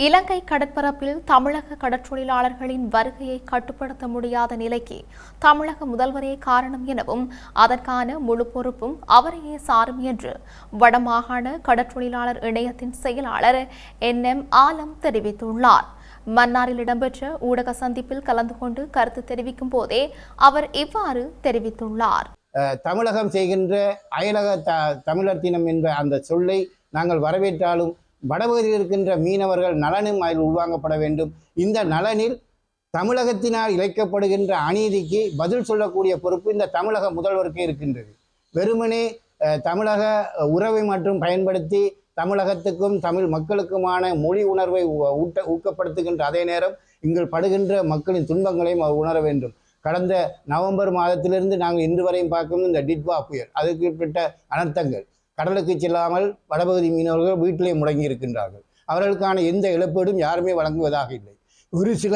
இலங்கை கடற்பரப்பில் தமிழக கடற்றொழிலாளர்களின் வருகையை கட்டுப்படுத்த முடியாத நிலைக்கு தமிழக முதல்வரே காரணம் எனவும் அதற்கான முழு பொறுப்பும் அவரையே சாரும் என்று வடமாகாண கடற்றொழிலாளர் இணையத்தின் செயலாளர் என். எம். ஆலம் தெரிவித்துள்ளார். மன்னாரில் இடம்பெற்ற ஊடக சந்திப்பில் கலந்து கொண்டு கருத்து தெரிவிக்கும் போதே அவர் இவ்வாறு தெரிவித்துள்ளார். தமிழகம் செய்கின்ற அயலக த தமிழர் தினம் என்ற அந்த சொல்லை நாங்கள் வரவேற்றாலும் வடபகுதியில் இருக்கின்ற மீனவர்கள் நலனும் அதில் உள்வாங்கப்பட வேண்டும். இந்த நலனில் தமிழகத்தினால் இழைக்கப்படுகின்ற அநீதிக்கு பதில் சொல்லக்கூடிய பொறுப்பு இந்த தமிழக முதல்வருக்கு இருக்கின்றது. வெறுமனே தமிழக உறவை மற்றும் பயன்படுத்தி தமிழகத்துக்கும் தமிழ் மக்களுக்குமான மொழி உணர்வை ஊட்ட ஊக்கப்படுத்துகின்ற அதே நேரம் இங்கு படுகின்ற மக்களின் துன்பங்களையும் அவர் உணர வேண்டும். கடந்த நவம்பர் மாதத்திலிருந்து நாங்கள் இன்று வரையும் பார்க்கும் இந்த டிட்வா புயல் அதுக்கு ஏற்பட்ட அனர்த்தங்கள். கடலுக்கு செல்லாமல் வடபகுதி மீனவர்கள் வீட்டிலே முடங்கி இருக்கின்றார்கள் அவர்களுக்கான எந்த இழப்பீடும் யாருமே வழங்குவதாக இல்லை. ஒரு சில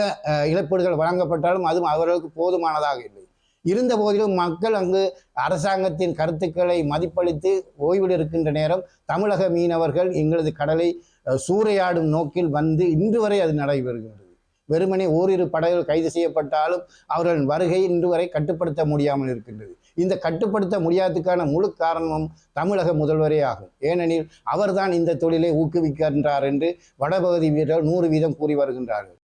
இழப்பீடுகள் வழங்கப்பட்டாலும் அதுவும் அவர்களுக்கு போதுமானதாக இல்லை. இருந்த போதிலும் மக்கள் அங்கு அரசாங்கத்தின் கருத்துக்களை மதிப்பளித்து ஓய்வில் இருக்கின்ற நேரம் தமிழக மீனவர்கள் எங்களது கடலை சூறையாடும் நோக்கில் வந்து இன்று வரை அது நடைபெறுகின்றது வெறுமனே ஓரிரு படகுகள் கைது செய்யப்பட்டாலும் அவர்களின் வருகை இன்று வரை கட்டுப்படுத்த முடியாமல் இருக்கின்றது. இந்த கட்டுப்படுத்த முடியாததுக்கான முழு காரணமும் தமிழக முதல்வரே ஆகும். ஏனெனில் அவர்தான் இந்த தொழிலை ஊக்குவிக்கின்றார் என்று வடபகுதி வீரர்கள் நூறு வீதம் கூறி வருகின்றார்கள்.